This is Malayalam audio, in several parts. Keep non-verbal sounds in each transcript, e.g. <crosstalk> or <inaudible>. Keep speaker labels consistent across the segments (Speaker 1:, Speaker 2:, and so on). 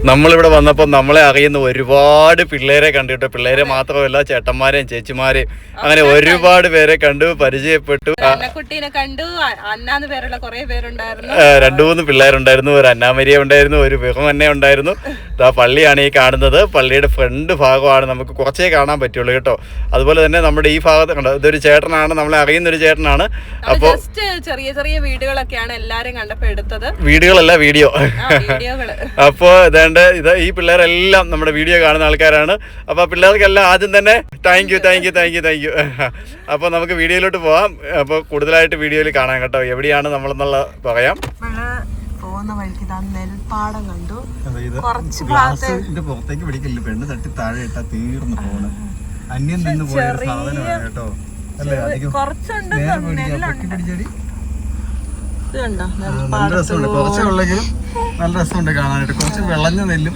Speaker 1: നമ്മളിവിടെ വന്നപ്പോൾ നമ്മളെ അറിയുന്ന ഒരുപാട് പിള്ളേരെ കണ്ടിട്ട് പിള്ളേരെ മാത്രമല്ല ചേട്ടന്മാരെയും ചേച്ചിമാരെയും അങ്ങനെ ഒരുപാട് പേരെ കണ്ടു പരിചയപ്പെട്ടു.
Speaker 2: കണ്ടു. അന്നാന്ന് പേരുള്ള കുറെ പേരുണ്ടായിരുന്നു.
Speaker 1: ആ, രണ്ടു മൂന്ന് പിള്ളേരുണ്ടായിരുന്നു. ഒരു അന്നാമരിയ ഉണ്ടായിരുന്നു ഒരു വെറുമന്നെ ഉണ്ടായിരുന്നു. ആ പള്ളിയാണ് ഈ കാണുന്നത്. പള്ളിയുടെ ഫ്രണ്ട് ഭാഗമാണ് നമുക്ക് കുറച്ചേ കാണാൻ പറ്റുള്ളൂ കേട്ടോ. അതുപോലെ തന്നെ നമ്മുടെ ഈ ഭാഗത്ത് കണ്ടോ ഇതൊരു ചേട്ടനാണ് നമ്മളെ അറിയുന്ന ഒരു ചേട്ടനാണ്. അപ്പോൾ
Speaker 2: ചെറിയ ചെറിയ വീടുകളൊക്കെയാണ് എല്ലാരും കണ്ടപ്പോ എടുത്തത്.
Speaker 1: വീടുകളല്ല വീഡിയോ. അപ്പോൾ ഇതേണ്ട ഇത് ഈ പിള്ളേരെല്ലാം നമ്മുടെ വീഡിയോ കാണുന്ന ആൾക്കാരാണ്. അപ്പോൾ പിള്ളേർക്കെല്ലാം ആദ്യം തന്നെ thank you thank you thank you thank you അപ്പോൾ നമുക്ക് വീഡിയോയിലോട്ട് പോവാം. അപ്പോൾ കൂടുതലായിട്ട് വീഡിയോയിൽ കാണാം കേട്ടോ. എവിടെയാണ് നമ്മൾ നമ്മളെന്നുള്ള പറയാം.
Speaker 2: പോകുന്ന വഴിക്ക് ഇതാ നെൽപ്പാടം കണ്ടു. കുറച്ച് ഭാഗത്ത്
Speaker 1: ഗ്ലാസിന്റെ പുറത്തേക്ക് പിടിക്കില്ല? പെണ്ണ് തട്ടി താഴെ ഇട്ടാ തീർന്നു പോണ്. അന്യം നിന്ന് പോയ ഒരു സാധനമാണ് കേട്ടോ. അല്ലേ?
Speaker 2: കുറച്ചുണ്ട്
Speaker 1: നേരെ പിടിക്കാ, പൊക്കി പിടിച്ചടി.
Speaker 2: ഇത് കണ്ടോ
Speaker 1: ആ, നല്ല രസമുണ്ട്. കുറച്ചേ ഉള്ളെങ്കിലും നല്ല രസമുണ്ട് കാണാനായിട്ട്. കുറച്ച് വിളഞ്ഞ നെല്ലും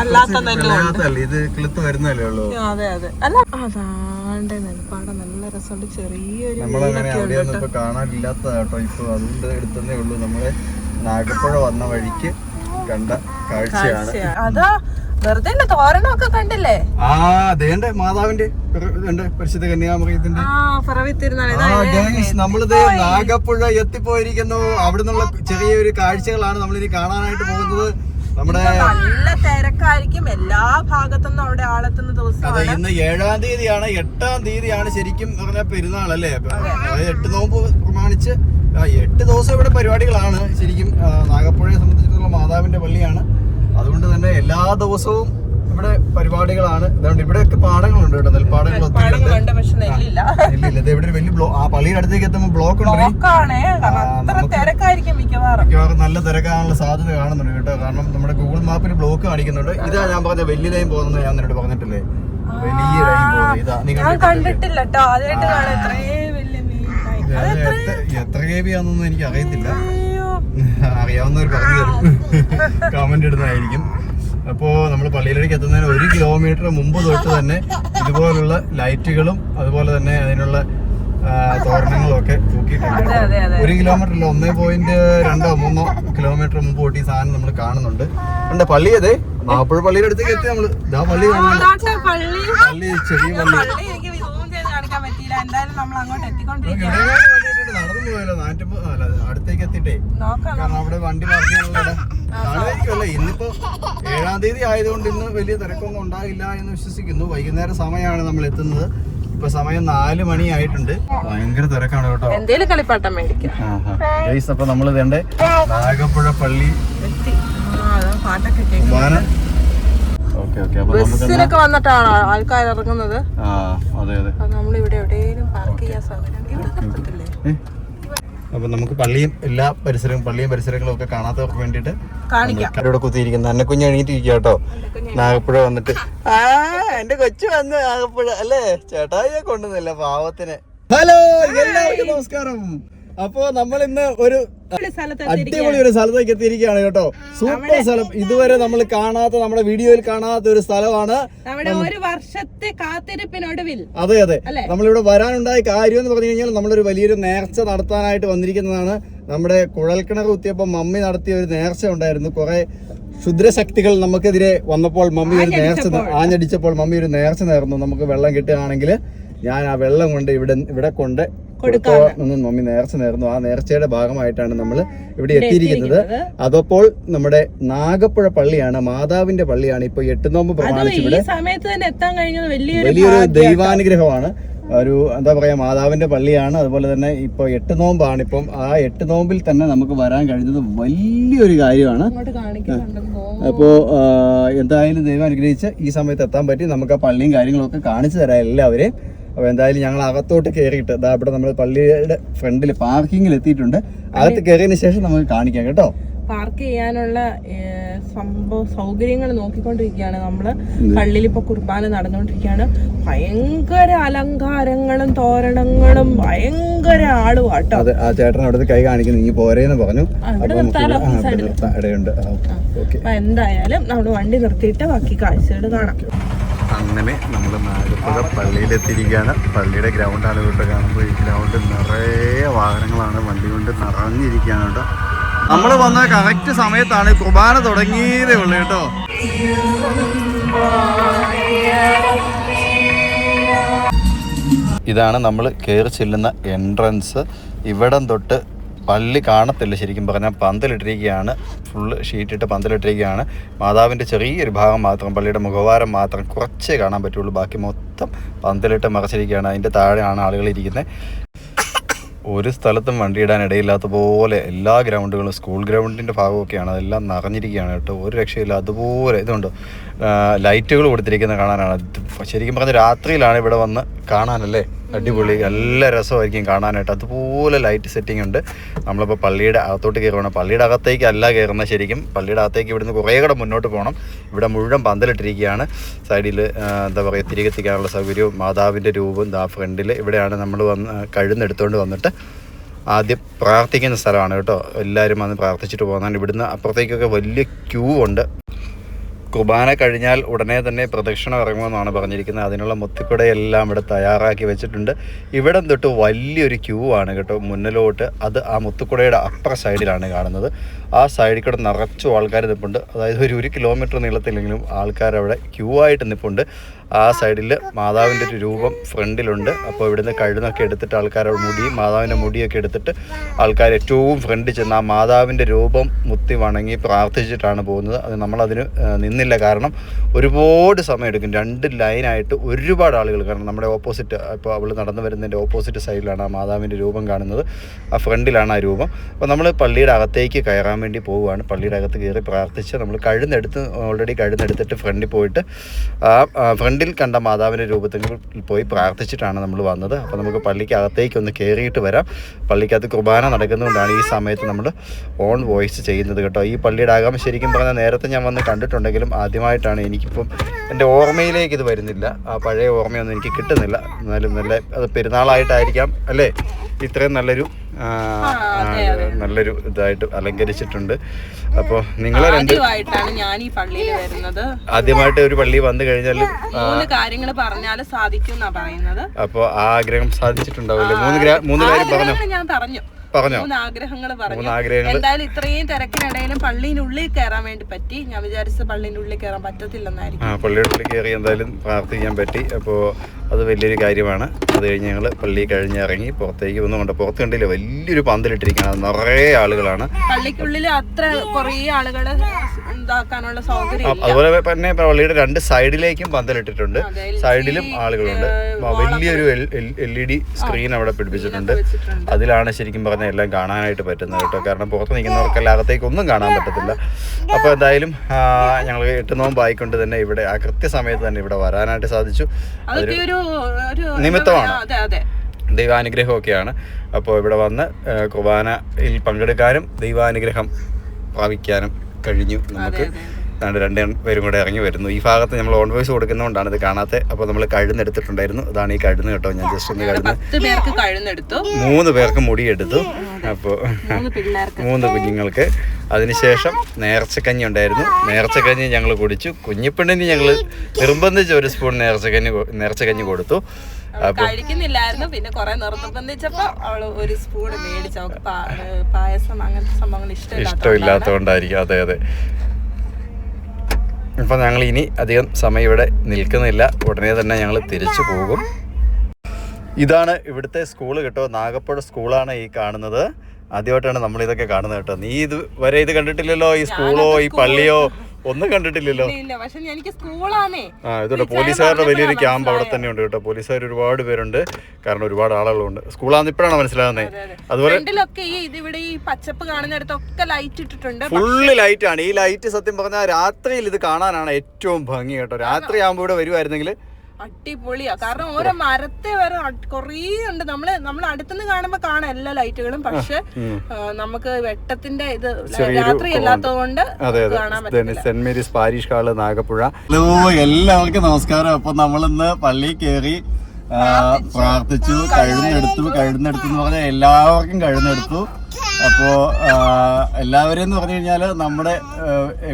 Speaker 2: അല്ലാത്ത
Speaker 1: വിളയാത്തതല്ലേ ഇത് കിളുത്ത് വരുന്നല്ലേ ഉള്ളൂ?
Speaker 2: അതെ അതെ. അല്ല അതാണ്ട് നെൽപ്പാടം. നല്ല രസമുണ്ട്. ചെറിയൊരു
Speaker 1: നമ്മളങ്ങനെ അവിടെയൊന്നും ഇപ്പൊ കാണാനില്ലാത്തതാ കേട്ടോ. ഇപ്പൊ അതുകൊണ്ട് എടുത്തതേ ഉള്ളൂ. നമ്മൾ നാഗപ്പുഴ വന്ന വഴിക്ക് കണ്ട കാഴ്ചയാണ്.
Speaker 2: അതാ വെറുതെ തോരണമൊക്കെ കണ്ടില്ലേ?
Speaker 1: ആ അതേണ്ട മാതാവിന്റെ പരിശുദ്ധ കന്യാമറിയത്തിന്റെ നമ്മളിത് നാഗപ്പുഴ എത്തിപ്പോയിരിക്കുന്നു. അവിടെ നിന്നുള്ള ചെറിയൊരു കാഴ്ചകളാണ് നമ്മൾ ഇനി കാണാനായിട്ട് പോകുന്നത്. നമ്മുടെ
Speaker 2: നല്ല തിരക്കായിരിക്കും. എല്ലാ ഭാഗത്തുനിന്നും അവിടെ ആളെത്തുന്ന ദിവസം
Speaker 1: അതെ ഇന്ന് ഏഴാം തീയതിയാണ് എട്ടാം തീയതിയാണ് ശരിക്കും പറഞ്ഞ പെരുന്നാൾ അല്ലേ? എട്ട് നോമ്പ് പ്രമാണിച്ച് ആ, എട്ട് ദിവസം ഇവിടെ പരിപാടികളാണ്. ശരിക്കും നാഗപ്പുഴയെ സംബന്ധിച്ചിടത്തോളം മാതാവിന്റെ പള്ളിയാണ്. അതുകൊണ്ട് തന്നെ എല്ലാ ദിവസവും ഇവിടെ പരിപാടികളാണ്. അതുകൊണ്ട് ഇവിടെയൊക്കെ പാടങ്ങളുണ്ട് കേട്ടോ നെൽപ്പാടങ്ങൾ ഒത്തിരി ഇവിടെ ഒരു വലിയ ബ്ലോക്ക് ആ പള്ളിയുടെ അടുത്തേക്ക് എത്തുമ്പോൾ ബ്ലോക്ക് ഉണ്ട്.
Speaker 2: മിക്കവാറും.
Speaker 1: നല്ല തിരക്കാനുള്ള സാധ്യത കാണുന്നുണ്ട് കേട്ടോ. കാരണം നമ്മുടെ ഗൂഗിൾ മാപ്പിൽ ബ്ലോക്ക് കാണിക്കുന്നുണ്ട്. ഇതാ ഞാൻ പറഞ്ഞ വലിയ ലൈൻ പോകുന്നത് ഞാൻ നിന്നോട് പറഞ്ഞിട്ടില്ലേ? വലിയ ലൈൻ പോകുന്നത്. ഇതാ നീ കണ്ടിട്ടില്ല?
Speaker 2: കേട്ടോ
Speaker 1: എത്ര കെ ബി ആണെന്നൊന്നും എനിക്ക് അറിയത്തില്ല <laughs> അറിയാവുന്നവർ പറഞ്ഞു തരും. കമന്റ് <laughs> ഇടുന്നതായിരിക്കും. അപ്പോ നമ്മൾ പള്ളിയിലേക്ക് എത്തുന്നതിന് ഒരു കിലോമീറ്റർ മുമ്പ് തൊട്ട് തന്നെ ഇതുപോലുള്ള ലൈറ്റുകളും അതുപോലെ തന്നെ അതിനുള്ള തോരണങ്ങളൊക്കെ തോരണങ്ങളും ഒക്കെ തൂക്കിയിട്ടുണ്ട് ഒരു കിലോമീറ്റർ അല്ല ഒന്നേ പോയിന്റ് രണ്ടോ മൂന്നോ കിലോമീറ്റർ മുമ്പ് തൊട്ട് ഈ സാധനം നമ്മൾ കാണുന്നുണ്ട്. ഉണ്ട് പള്ളി അതെ? മാപ്പിള പള്ളിയുടെ അടുത്തേക്ക് എത്തി നമ്മൾ. ഇതാ പള്ളി
Speaker 2: പള്ളി.
Speaker 1: ചെറിയ പള്ളി.
Speaker 2: പള്ളി
Speaker 1: പോയല്ലോ നാട്ടിപ്പോ അല്ല അടുത്തേക്ക് കാരണം അവിടെ വണ്ടി പാർക്ക് ചെയ്യാനുള്ള ഇന്നിപ്പോ ഏഴാം തീയതി ആയതുകൊണ്ട് ഇന്ന് വലിയ തിരക്കൊന്നും ഉണ്ടാകില്ല എന്ന് വിശ്വസിക്കുന്നു. വൈകുന്നേരം സമയമാണ് നമ്മൾ എത്തുന്നത്. ഇപ്പൊ സമയം നാല് മണി ആയിട്ടുണ്ട് ഭയങ്കര തിരക്കാണ് കേട്ടോ.
Speaker 2: എന്തേലും കളിപ്പാട്ടം മേടിക്കാം.
Speaker 1: ഗൈസ് അപ്പൊ നമ്മൾ ഇതേണ്ടേ നാഗപ്പുഴ പള്ളി.
Speaker 2: പാട്ടൊക്കെ ബസ്സിലൊക്കെ വന്നിട്ടാണോ ആൾക്കാർ ഇറങ്ങുന്നത്?
Speaker 1: ആ
Speaker 2: ഇവിടെ എവിടെയെങ്കിലും പാർക്ക് ചെയ്യാൻ സൗകര്യം. ഇവിടെ നിർത്തത്തില്ലേ?
Speaker 1: അപ്പൊ നമുക്ക് പള്ളിയും എല്ലാ പരിസരവും പള്ളിയും പരിസരങ്ങളും ഒക്കെ കാണാത്തവർക്ക് വേണ്ടിട്ട്
Speaker 2: കാണിക്കാം.
Speaker 1: ഇവിടെ കുത്തിയിരിക്കുന്ന. എന്നെ കുഞ്ഞ് എണീറ്റിരിക്കുക കേട്ടോ. നാഗപ്പുഴ വന്നിട്ട് ആ എന്റെ കൊച്ചു വന്ന് നാഗപ്പുഴ. അല്ലേ? ചേട്ടായിയെ കൊണ്ടുവന്നില്ല പാവത്തിന്. ഹലോ എല്ലാവർക്കും നമസ്കാരം. അപ്പോ നമ്മൾ ഇന്ന് ഒരു അടിപൊളി ഒരു സ്ഥലത്തേക്ക് എത്തിയിരിക്കുകയാണ് കേട്ടോ. സൂപ്പർ സ്ഥലം. ഇതുവരെ നമ്മൾ കാണാത്ത നമ്മുടെ വീഡിയോയിൽ കാണാത്ത ഒരു സ്ഥലമാണ്
Speaker 2: ഒരു വർഷത്തെ കാത്തിരിപ്പിനൊടുവിൽ.
Speaker 1: അതെ അതെ? നമ്മളിവിടെ വരാനുണ്ടായ കാര്യം എന്ന് പറഞ്ഞു കഴിഞ്ഞാൽ നമ്മളൊരു വലിയൊരു നേർച്ച നടത്താനായിട്ട് വന്നിരിക്കുന്നതാണ്. നമ്മുടെ കുഴൽക്കിണർ കുത്തിയപ്പോൾ മമ്മി നടത്തിയ ഒരു നേർച്ച ഉണ്ടായിരുന്നു. കുറെ ശുദ്രശക്തികൾ നമുക്കെതിരെ വന്നപ്പോൾ മമ്മി ഒരു നേർച്ച ആഞ്ഞടിച്ചപ്പോൾ മമ്മി ഒരു നേർച്ച നേർന്നു. നമുക്ക് വെള്ളം കിട്ടുകയാണെങ്കിൽ ഞാൻ ആ വെള്ളം കൊണ്ട് ഇവിടെ ഇവിടെ കൊണ്ട് മമ്മി നേർച്ച നേർന്നു. ആ നേർച്ചയുടെ ഭാഗമായിട്ടാണ് നമ്മൾ ഇവിടെ എത്തിയിരിക്കുന്നത്. അതപ്പോൾ നമ്മുടെ നാഗപ്പുഴ പള്ളിയാണ് മാതാവിന്റെ പള്ളിയാണ് ഇപ്പൊ എട്ടുനോമ്പ് പ്രമാണിച്ച് ഇവിടെ
Speaker 2: സമയത്ത് തന്നെ എത്താൻ കഴിഞ്ഞത് വലിയൊരു
Speaker 1: ദൈവാനുഗ്രഹമാണ്. ഒരു എന്താ പറയാ മാതാവിന്റെ പള്ളിയാണ്. അതുപോലെ തന്നെ ഇപ്പൊ എട്ട് നോമ്പാണ്. ഇപ്പം ആ എട്ട് നോമ്പിൽ തന്നെ നമുക്ക് വരാൻ കഴിഞ്ഞത് വലിയൊരു കാര്യമാണ്.
Speaker 2: അപ്പോ
Speaker 1: അപ്പോൾ എന്തായാലും ദൈവം അനുഗ്രഹിച്ച് ഈ സമയത്ത് എത്താൻ പറ്റി. നമുക്ക് ആ പള്ളിയും കാര്യങ്ങളൊക്കെ കാണിച്ചു തരാം എല്ലാവരെയും. അപ്പോൾ എന്തായാലും ഞങ്ങൾ അകത്തോട്ട് കയറിയിട്ട് ഇതാ ഇവിടെ നമ്മൾ പള്ളിയുടെ ഫ്രണ്ടിൽ പാർക്കിങ്ങിൽ എത്തിയിട്ടുണ്ട്. അകത്ത് കയറിയതിന് ശേഷം നമുക്ക് കാണിക്കാം കേട്ടോ.
Speaker 2: പാർക്ക് ചെയ്യാനുള്ള സംഭവ സൗകര്യങ്ങൾ നോക്കിക്കൊണ്ടിരിക്കുകയാണ് നമ്മൾ. പള്ളിയിൽ ഇപ്പൊ കുർബാന നടന്നുകൊണ്ടിരിക്കുകയാണ്. ഭയങ്കര അലങ്കാരങ്ങളും തോരണങ്ങളും ഭയങ്കര ആളും കേട്ടോ
Speaker 1: അതെ ആ ചേട്ടൻ അവിടെ കൈ കാണിക്കുന്നു നീ പോരേന്ന് പറഞ്ഞു. ഇടയുണ്ട്.
Speaker 2: എന്തായാലും നമ്മൾ വണ്ടി നിർത്തിയിട്ട് ബാക്കി കാഴ്ചകൾ കാണാം.
Speaker 1: അങ്ങനെ നമ്മൾ നാഗപ്പുഴ പള്ളിയിലെത്തിയിരിക്കുകയാണ്. പള്ളിയുടെ ഗ്രൗണ്ടാണ് ഇവിടെ കാണുമ്പോൾ ഈ ഗ്രൗണ്ട് നിറയെ വാഹനങ്ങളാണ് വണ്ടി കൊണ്ട് നിറഞ്ഞിരിക്കുകയാണ് കേട്ടോ. നമ്മൾ വന്ന കറക്റ്റ് സമയത്താണ് കുർബാന തുടങ്ങിയതേ ഉള്ളു കേട്ടോ. ഇതാണ് നമ്മൾ കയറി ചെല്ലുന്ന എൻട്രൻസ് ഇവിടം തൊട്ട് പള്ളി കാണത്തില്ല ശരിക്കും പറഞ്ഞാൽ പന്തലിട്ടിരിക്കുകയാണ്. ഫുള്ള് ഷീറ്റിട്ട് പന്തലിട്ടിരിക്കുകയാണ്. മാതാവിന്റെ ചെറിയൊരു ഭാഗം മാത്രം പള്ളിയുടെ മുഖവാരം മാത്രം കുറച്ചേ കാണാൻ പറ്റുള്ളൂ. ബാക്കി മൊത്തം പന്തലിട്ട് മറച്ചിരിക്കുകയാണ്. അതിന്റെ താഴെയാണ് ആളുകൾ ഇരിക്കുന്നത്. ഒരു സ്ഥലത്തും വണ്ടി ഇടാൻ ഇടയില്ലാത്ത പോലെ എല്ലാ ഗ്രൗണ്ടുകളും സ്കൂൾ ഗ്രൗണ്ടിന്റെ ഭാഗമൊക്കെയാണ് അതെല്ലാം നിറഞ്ഞിരിക്കുകയാണ് കേട്ടോ. ഒരു രക്ഷയില്ല അതുപോലെ ഇതുണ്ട്. ലൈറ്റുകൾ കൊടുത്തിരിക്കുന്നത് കാണാനാണ്. ശരിക്കും പറഞ്ഞാൽ രാത്രിയിലാണ് ഇവിടെ വന്ന് കാണാനല്ലേ? അടിപൊളി നല്ല രസമായിരിക്കും കാണാനായിട്ട്. അതുപോലെ ലൈറ്റ് സെറ്റിംഗ് ഉണ്ട്. നമ്മളിപ്പോൾ പള്ളിയുടെ അകത്തോട്ട് കയറുകയാണ് പള്ളിയുടെ അകത്തേക്ക് അല്ല കയറുന്നത് ശരിക്കും. പള്ളിയുടെ അകത്തേക്ക് ഇവിടുന്ന് കുറേ കൂടെ മുന്നോട്ട് പോകണം. ഇവിടെ മുഴുവൻ പന്തലിട്ടിരിക്കുകയാണ്. സൈഡിൽ എന്താ പറയുക തിരികെത്തിക്കാനുള്ള സൗകര്യവും മാതാവിന്റെ രൂപം ദാ ഫ്രണ്ടിൽ ഇവിടെയാണ് നമ്മൾ വന്ന് കഴുന്നെടുത്തുകൊണ്ട് വന്നിട്ട് ആദ്യം പ്രാർത്ഥിക്കുന്ന സ്ഥലമാണ് കേട്ടോ. എല്ലാവരും വന്ന് പ്രാർത്ഥിച്ചിട്ട് പോകുന്നതാണ്. ഇവിടുന്ന് അപ്പുറത്തേക്കൊക്കെ വലിയ ക്യൂ ഉണ്ട്. കുർബാന കഴിഞ്ഞാൽ ഉടനെ തന്നെ പ്രദക്ഷിണം ഇറങ്ങുമെന്നാണ് പറഞ്ഞിരിക്കുന്നത്. അതിനുള്ള മുത്തുക്കുടയെല്ലാം ഇവിടെ തയ്യാറാക്കി വെച്ചിട്ടുണ്ട്. ഇവിടം തൊട്ട് വലിയൊരു ക്യൂ ആണ് കേട്ടോ മുന്നിലോട്ട്. അത് ആ മുത്തുക്കുടയുടെ അപ്പുറ സൈഡിലാണ് കാണുന്നത്. ആ സൈഡിൽ കൂടെ നിറച്ചു ആൾക്കാർ നിൽപ്പുണ്ട് അതായത് ഒരു ഒരു കിലോമീറ്റർ നീളത്തിലെങ്കിലും ആൾക്കാർ അവിടെ ക്യൂ ആയിട്ട് നിൽപ്പുണ്ട് ആ സൈഡിൽ മാതാവിന്റെ ഒരു രൂപം ഫ്രണ്ടിലുണ്ട്. അപ്പോൾ ഇവിടുന്ന് കഴുന്നൊക്കെ എടുത്തിട്ട് ആൾക്കാരുടെ മുടിയും മാതാവിന്റെ മുടിയൊക്കെ എടുത്തിട്ട് ആൾക്കാർ ഏറ്റവും ഫ്രണ്ടിൽ ചെന്ന് ആ മാതാവിന്റെ രൂപം മുത്തി വണങ്ങി പ്രാർത്ഥിച്ചിട്ടാണ് പോകുന്നത്. അത് നമ്മളതിന് നിന്നില്ല കാരണം ഒരുപാട് സമയം എടുക്കും. രണ്ട് ലൈനായിട്ട് ഒരുപാട് ആളുകൾ കാരണം നമ്മുടെ ഓപ്പോസിറ്റ് ഇപ്പോൾ അവൾ നടന്നു വരുന്നതിന്റെ ഓപ്പോസിറ്റ് സൈഡിലാണ് ആ മാതാവിന്റെ രൂപം കാണുന്നത്. ആ ഫ്രണ്ടിലാണ് ആ രൂപം. അപ്പോൾ നമ്മൾ പള്ളിയുടെ അകത്തേക്ക് കയറാൻ വേണ്ടി പോവുകയാണ്. പള്ളിയുടെ അകത്ത് കയറി പ്രാർത്ഥിച്ച് നമ്മൾ കഴുന്നെടുത്ത് ഓൾറെഡി കഴുന്നെടുത്തിട്ട് ഫ്രണ്ടിൽ പോയിട്ട് ആ ആ, ഫ്രണ്ടിൽ കണ്ട മാതാവിന്റെ രൂപത്തിൽ പോയി പ്രാർത്ഥിച്ചിട്ടാണ് നമ്മൾ വന്നത്. അപ്പോൾ നമുക്ക് പള്ളിക്കകത്തേക്ക് ഒന്ന് കയറിയിട്ട് വരാം. പള്ളിക്കകത്ത് കുർബാന നടക്കുന്നതുകൊണ്ടാണ് ഈ സമയത്ത് നമ്മൾ ഓൺ വോയിസ് ചെയ്യുന്നത് കേട്ടോ. ഈ പള്ളിയുടെ അകം ശരിക്കും പറഞ്ഞാൽ നേരത്തെ ഞാൻ വന്ന് കണ്ടിട്ടുണ്ടെങ്കിലും ആദ്യമായിട്ടാണ് എനിക്കിപ്പം എന്റെ ഓർമ്മയിലേക്ക് ഇത് വരുന്നില്ല. ആ പഴയ ഓർമ്മയൊന്നും എനിക്ക് കിട്ടുന്നില്ല. എന്നാലും നല്ല അത് പെരുന്നാളായിട്ടായിരിക്കാം അല്ലേ? ഇത്രയും നല്ലൊരു നല്ലൊരു ഇതായിട്ട് അലങ്കരിച്ചിട്ടുണ്ട്. അപ്പോൾ നിങ്ങളെ രണ്ട്
Speaker 2: ആദ്യമായിട്ടാണ് ഞാൻ ഈ പള്ളിയിൽ വരുന്നത്.
Speaker 1: ആദ്യമായിട്ട് ഒരു പള്ളി വന്നു കഴിഞ്ഞാൽ
Speaker 2: മൂന്ന് കാര്യങ്ങൾ പറഞ്ഞാൽ സാധിക്കും എന്നാ പറയുന്നത്.
Speaker 1: അപ്പോൾ ആ ആഗ്രഹം സാധിച്ചിട്ടുണ്ടാവില്ല? മൂന്ന് മൂന്ന് കാര്യം പറഞ്ഞു?
Speaker 2: ഞാൻ പറഞ്ഞു.
Speaker 1: പറഞ്ഞോ?
Speaker 2: മൂന്ന് ആഗ്രഹങ്ങൾ പറഞ്ഞു. എന്തായാലും ഇത്രയും തിരക്കിനിടയിലും പള്ളിയുടെ ഉള്ളിൽ കയറാൻ വേണ്ടി പറ്റി. ഞാൻ വിചാരിച്ച പള്ളിയുടെ ഉള്ളിൽ കയറാൻ പറ്റത്തില്ലെന്നായിരിക്കും.
Speaker 1: പള്ളിയുടെ ഉള്ളിൽ കയറി എന്തായാലും പ്രാർത്ഥിക്കാൻ പറ്റി. അപ്പോൾ അത് വലിയൊരു കാര്യമാണ്. അത് കഴിഞ്ഞ് ഞങ്ങൾ പള്ളി കഴിഞ്ഞ് ഇറങ്ങി പുറത്തേക്ക് വന്നുകൊണ്ട് പുറത്ത് കണ്ടില്ല? വലിയൊരു പന്തലിട്ടിരിക്കുകയാണ്. അത് നിറയെ ആളുകളാണ്.
Speaker 2: പള്ളിക്കുള്ളിൽ അത്ര കുറേ ആളുകളെ ഇതാക്കാനുള്ള സൗകര്യം
Speaker 1: അതുപോലെ തന്നെ പള്ളിയുടെ രണ്ട് സൈഡിലേക്കും പന്തലിട്ടിട്ടുണ്ട്. സൈഡിലും ആളുകളുണ്ട്. വലിയൊരു എൽ ഇ ഡി സ്ക്രീൻ അവിടെ പിടിപ്പിച്ചിട്ടുണ്ട്. അതിലാണ് ശരിക്കും പറഞ്ഞ എല്ലാം കാണാനായിട്ട് പറ്റുന്നത് കേട്ടോ. കാരണം പുറത്ത് നിൽക്കുന്നവർക്കെല്ലാം അകത്തേക്ക് ഒന്നും കാണാൻ പറ്റത്തില്ല. അപ്പോൾ എന്തായാലും ഞങ്ങൾ എട്ട് നോമ്പായിക്കൊണ്ട് തന്നെ ഇവിടെ ആ കൃത്യസമയത്ത് തന്നെ ഇവിടെ വരാനായിട്ട് സാധിച്ചു. നിമിത്തമാണ്.
Speaker 2: അതെ അതെ.
Speaker 1: ദൈവാനുഗ്രഹമൊക്കെയാണ്. അപ്പോൾ ഇവിടെ വന്ന് കുർബാനയിൽ പങ്കെടുക്കാനും ദൈവാനുഗ്രഹം പ്രാപിക്കാനും കഴിഞ്ഞു. നമുക്ക് രണ്ട് രണ്ട് പേരും കൂടെ ഇറങ്ങി വരുന്നു. ഈ ഭാഗത്ത് നമ്മൾ ഓൺ വോയിസ് കൊടുക്കുന്നതുകൊണ്ടാണ് ഇത് കാണാത്ത. അപ്പോൾ നമ്മൾ കഴുന്നെടുത്തിട്ടുണ്ടായിരുന്നു അതാണ് ഈ കഴുന്ന് കേട്ടോ. ഞാൻ ജസ്റ്റ് ഒന്ന് കഴുന്ന്
Speaker 2: മൂന്ന് പേർക്ക്
Speaker 1: പേർക്ക് മുടിയെടുത്തു. അപ്പോൾ
Speaker 2: മൂന്ന്
Speaker 1: കുഞ്ഞുങ്ങൾക്ക്. അതിനുശേഷം നേർച്ചക്കഞ്ഞി ഉണ്ടായിരുന്നു. നേർച്ചക്കഞ്ഞി ഞങ്ങൾ കുടിച്ചു. കുഞ്ഞിപ്പെണ്ണിന് ഞങ്ങൾ നിർബന്ധിച്ച് ഒരു സ്പൂൺ നേർച്ചക്കഞ്ഞി നേർച്ചക്കഞ്ഞി കൊടുത്തു.
Speaker 2: കഴിക്കുന്നില്ലായിരുന്നു. പിന്നെ കുറെ നിർബന്ധിച്ചപ്പോ അവൾ ഒരു സ്പൂൺ മേടിച്ചു അവൾക്ക് പായസം അങ്ങനത്തെ സംഭവങ്ങൾ ഇഷ്ടമില്ലാത്ത
Speaker 1: ഇഷ്ടമില്ലാത്തതുകൊണ്ടായിരിക്കും. അതെ അതെ. ഇപ്പം ഞങ്ങൾ ഇനി അധികം സമയം ഇവിടെ നിൽക്കുന്നില്ല. ഉടനെ തന്നെ ഞങ്ങൾ തിരിച്ചു പോകും. ഇതാണ് ഇവിടുത്തെ സ്കൂൾ കേട്ടോ. നാഗപ്പുഴ സ്കൂളാണ് ഈ കാണുന്നത്. ആദ്യമായിട്ടാണ് നമ്മൾ ഇതൊക്കെ കാണുന്നത് കേട്ടോ. നീ ഇത് വരെ ഇത് കണ്ടിട്ടില്ലല്ലോ? ഈ സ്കൂളോ ഈ പള്ളിയോ? ഒന്നും കണ്ടിട്ടില്ലല്ലോ. ആ ഇതുണ്ട്. പോലീസുകാരുടെ വലിയൊരു ക്യാമ്പ് അവിടെ തന്നെ ഉണ്ട് കേട്ടോ. പോലീസുകാർ ഒരുപാട് പേരുണ്ട്. കാരണം ഒരുപാട് ആളുകളുണ്ട്. സ്കൂളാന്ന് ഇപ്പോഴാണ് മനസ്സിലാകുന്നത് അതുപോലെ ഫുള്ള് ലൈറ്റ് ആണ്. ഈ ലൈറ്റ് സത്യം പറഞ്ഞാൽ രാത്രിയിൽ ഇത് കാണാനാണ് ഏറ്റവും ഭംഗി കേട്ടോ. രാത്രി ആകുമ്പോൾ ഇവിടെ വരുമായിരുന്നെങ്കിൽ
Speaker 2: അടിപൊളിയാ. കാരണം ഓരോ മരത്തെ വരെ കൊറേ കുറേ ഉണ്ട്. നമ്മൾ നമ്മൾ അടുത്തുനിന്ന് കാണുമ്പോ കാണാം എല്ലാ ലൈറ്റുകളും. പക്ഷെ നമുക്ക് വെട്ടത്തിന്റെ ഇത് രാത്രി അല്ലാത്തത് കൊണ്ട്
Speaker 1: Saint Mary's parish hall Nagappuzha. Hello എല്ലാവർക്കും നമസ്കാരം. അപ്പൊ നമ്മളിന്ന് പള്ളിയിൽ കയറി ആ, പ്രാർത്ഥിച്ചു. കഴുന്നെടുത്തു കഴുന്നെടുത്തു. എന്ന് പറഞ്ഞാൽ എല്ലാവർക്കും കഴുന്നെടുത്തു. അപ്പോ ആ, എല്ലാവരും എന്ന് പറഞ്ഞു കഴിഞ്ഞാൽ നമ്മുടെ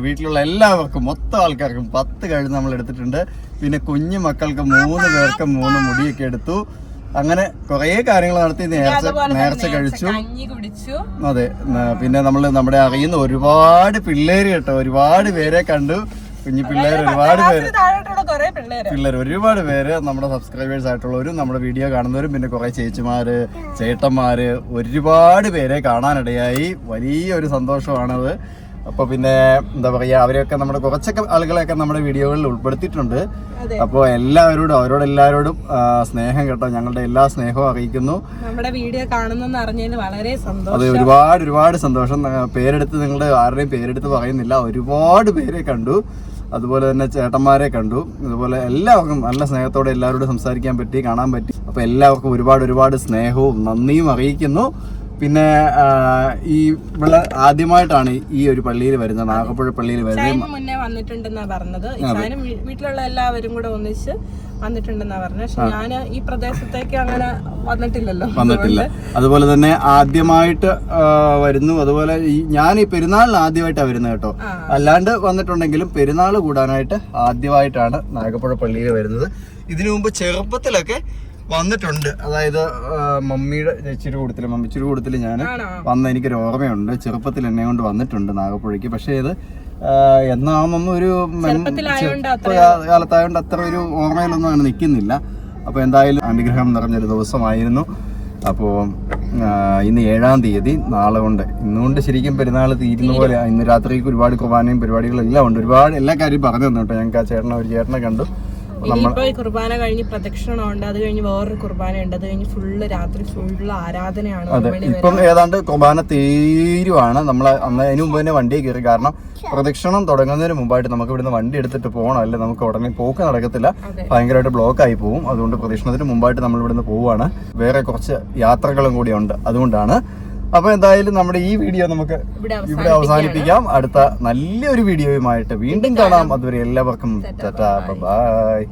Speaker 1: വീട്ടിലുള്ള എല്ലാവർക്കും മൊത്തം ആൾക്കാർക്കും പത്ത് കഴുന്ന് നമ്മൾ എടുത്തിട്ടുണ്ട്. പിന്നെ കുഞ്ഞു മക്കൾക്ക് മൂന്ന് പേർക്ക് മൂന്ന് മുടിയൊക്കെ എടുത്തു. അങ്ങനെ കുറേ കാര്യങ്ങൾ നടത്തി. നേർച്ച നേർച്ച കഴിച്ചു. അതെ പിന്നെ നമ്മൾ നമ്മുടെ അറിയുന്ന ഒരുപാട് പിള്ളേര് കേട്ടോ. ഒരുപാട് പേരെ കണ്ടു. കുഞ്ഞു പിള്ളേർ ഒരുപാട് പേര് പിള്ളേർ ഒരുപാട് പേര് നമ്മുടെ സബ്സ്ക്രൈബേഴ്സ് ആയിട്ടുള്ളവരും നമ്മുടെ വീഡിയോ കാണുന്നവരും പിന്നെ കുറെ ചേച്ചിമാര് ചേട്ടന്മാര് ഒരുപാട് പേരെ കാണാനിടയായി. വലിയൊരു സന്തോഷമാണത്. അപ്പൊ പിന്നെ എന്താ പറയാ അവരെയൊക്കെ നമ്മുടെ കുറച്ചൊക്കെ ആളുകളെയൊക്കെ നമ്മുടെ വീഡിയോകളിൽ ഉൾപ്പെടുത്തിയിട്ടുണ്ട്. അപ്പോൾ എല്ലാവരോടും അവരോട് എല്ലാവരോടും സ്നേഹം കേട്ടോ. ഞങ്ങളുടെ എല്ലാ സ്നേഹവും അറിയിക്കുന്നു.
Speaker 2: നമ്മുടെ വീഡിയോ കാണുന്നെന്ന് വളരെ സന്തോഷം.
Speaker 1: അത് ഒരുപാട് ഒരുപാട് സന്തോഷം. പേരെടുത്ത് നിങ്ങളുടെ ആരുടെയും പേരെടുത്ത് പറയുന്നില്ല. ഒരുപാട് പേരെ കണ്ടു. അതുപോലെ തന്നെ ചേട്ടന്മാരെ കണ്ടു. അതുപോലെ എല്ലാവർക്കും നല്ല സ്നേഹത്തോടെ എല്ലാവരോടും സംസാരിക്കാൻ പറ്റി കാണാൻ പറ്റി. അപ്പോൾ എല്ലാവർക്കും ഒരുപാട് ഒരുപാട് സ്നേഹവും നന്ദിയും അറിയിക്കുന്നു. പിന്നെ ഈ ഇവിടെ ആദ്യമായിട്ടാണ് ഈ ഒരു പള്ളിയിൽ വരുന്നത് നാഗപ്പുഴ പള്ളിയിൽ വരുന്നത്.
Speaker 2: മുന്നേ വന്നിട്ടുണ്ടെന്നാ പറഞ്ഞത്. ഞാനും വീട്ടിലുള്ള എല്ലാവരും കൂടെ ഒന്നിച്ച് വന്നിട്ടുണ്ടെന്നാ പറഞ്ഞത്. പക്ഷെ ഞാൻ ഈ പ്രദേശത്തേക്ക് അങ്ങനെ വന്നിട്ടില്ലല്ലോ.
Speaker 1: വന്നിട്ടില്ല. അതുപോലെ തന്നെ ആദ്യമായിട്ട് വരുന്നു. അതുപോലെ ഞാൻ ഈ പെരുന്നാളിന് ആദ്യമായിട്ടാണ് വരുന്നത് കേട്ടോ. അല്ലാണ്ട് വന്നിട്ടുണ്ടെങ്കിലും പെരുന്നാൾ കൂടാനായിട്ട് ആദ്യമായിട്ടാണ് നാഗപ്പുഴ പള്ളിയിൽ വരുന്നത്. ഇതിനു മുമ്പ് ചെറുപ്പത്തിലൊക്കെ വന്നിട്ടുണ്ട്. അതായത് മമ്മിയുടെ ചേച്ചിയുടെ കൂട്ടത്തിൽ മമ്മിച്ചിയുടെ കൂട്ടത്തിൽ ഞാൻ വന്ന എനിക്കൊരു ഓർമ്മയുണ്ട്. ചെറുപ്പത്തിൽ എന്നെ കൊണ്ട് വന്നിട്ടുണ്ട് നാഗപ്പുഴയ്ക്ക്. പക്ഷേ ഇത് എന്നാണെന്നൊന്നും ഒരു കാലത്തായോണ്ട് അത്ര ഒരു ഓർമ്മയിലൊന്നും അങ്ങനെ നിൽക്കുന്നില്ല. അപ്പോൾ എന്തായാലും അനുഗ്രഹം നിറഞ്ഞൊരു ദിവസമായിരുന്നു. അപ്പോൾ ഇന്ന് ഏഴാം തീയതി നാളെ കൊണ്ട്. ഇന്നുകൊണ്ട് ശരിക്കും പെരുന്നാൾ തീരുന്ന പോലെ ഇന്ന് രാത്രിക്ക് ഒരുപാട് കുർബാനയും പരിപാടികളും എല്ലാം ഉണ്ട്. ഒരുപാട് എല്ലാ കാര്യവും പറഞ്ഞു തന്നു കേട്ടോ. ഞങ്ങൾക്ക് ആ ചേട്ടനെ ഒരു ചേട്ടനെ കണ്ടു.
Speaker 2: ഇനിയിപ്പോ ഈ കുർബാന കഴിഞ്ഞ് പ്രദക്ഷിണമുണ്ട് അത് കഴിഞ്ഞ് വേറൊരു കുർബാന ഉണ്ട് അത് കഴിഞ്ഞ് ഫുള്ള് രാത്രി ഫുള്ള് ആരാധനയാണ്
Speaker 1: അതെ ഇപ്പം ഏതാണ്ട് കുർബാന തീരുവാണ്. നമ്മൾ അന്ന് അതിന് മുമ്പ് തന്നെ വണ്ടി കയറി. കാരണം പ്രദക്ഷിണം തുടങ്ങുന്നതിന് മുമ്പായിട്ട് നമുക്ക് ഇവിടുന്ന് വണ്ടി എടുത്തിട്ട് പോകണം. അല്ലെ? നമുക്ക് ഉടനെ പോക്ക് നടക്കത്തില്ല. ഭയങ്കരമായിട്ട് ബ്ലോക്ക് ആയി പോകും അതുകൊണ്ട് പ്രദക്ഷിണത്തിന് മുമ്പായിട്ട് നമ്മൾ ഇവിടുന്ന് പോവുകയാണ്. വേറെ കുറച്ച് യാത്രകളും കൂടി ഉണ്ട് അതുകൊണ്ടാണ് അപ്പൊ എന്തായാലും നമ്മുടെ ഈ വീഡിയോ നമുക്ക് ഇവിടെ അവസാനിപ്പിക്കാം. അടുത്ത നല്ലൊരു വീഡിയോയുമായിട്ട് വീണ്ടും കാണാം. അതുവരെ എല്ലാവർക്കും ബൈ